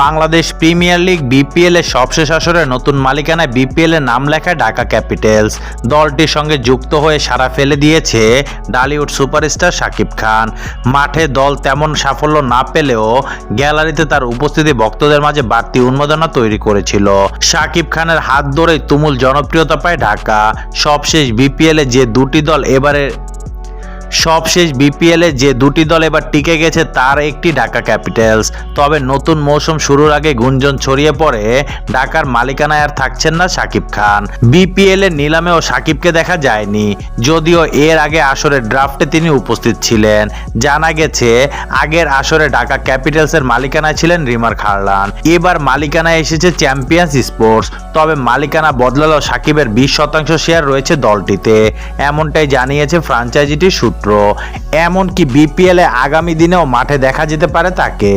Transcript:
Bangladesh premier league BPL এর সবশেষ আসরে নতুন মালিকানায় বিপিএল এর নাম লেখায় ঢাকা ক্যাপিটালস। দলটির সঙ্গে যুক্ত হয়ে সারা ফেলে দিয়েছে ডালিউড সুপারস্টার শাকিব খান। মাঠে দল তেমন সাফল্য না পেলেও গ্যালারিতে তার উপস্থিতি ভক্তদের মাঝে বাড়তি উন্মাদনা তৈরি করেছিল। শাকিব খানের হাত ধরেই তুমুল জনপ্রিয়তা পায় ঢাকা। সবশেষ বিপিএল এ যে দুটি দল এবারে সবশেষ বিপিএলে যে দুটি দল এবার টিকে গেছে, তার একটি ঢাকা ক্যাপিটালস। তবে নতুন মৌসুম শুরুর আগে গুঞ্জন ছড়িয়ে পড়ে, ঢাকার মালিকানায় আর থাকছেন না সাকিব খান। বিপিএল এর নিলামেও সাকিবকে দেখা যায়নি, যদিও এর আগে আসরের ড্রাফটে তিনি উপস্থিত ছিলেন। জানা গেছে, আগের আসরে ঢাকা ক্যাপিটালসের মালিকানায় ছিলেন রিমার খারলান। এবার মালিকানায় এসেছে চ্যাম্পিয়ন্স স্পোর্টস। তবে মালিকানা বদলালেও সাকিবের বিশ শতাংশ শেয়ার রয়েছে দলটিতে। এমনটাই জানিয়েছে ফ্রাঞ্চাইজিটির সূত্র। এমনকি বিপিএল আগামী দিনেও মাঠে দেখা যেতে পারে তাকে।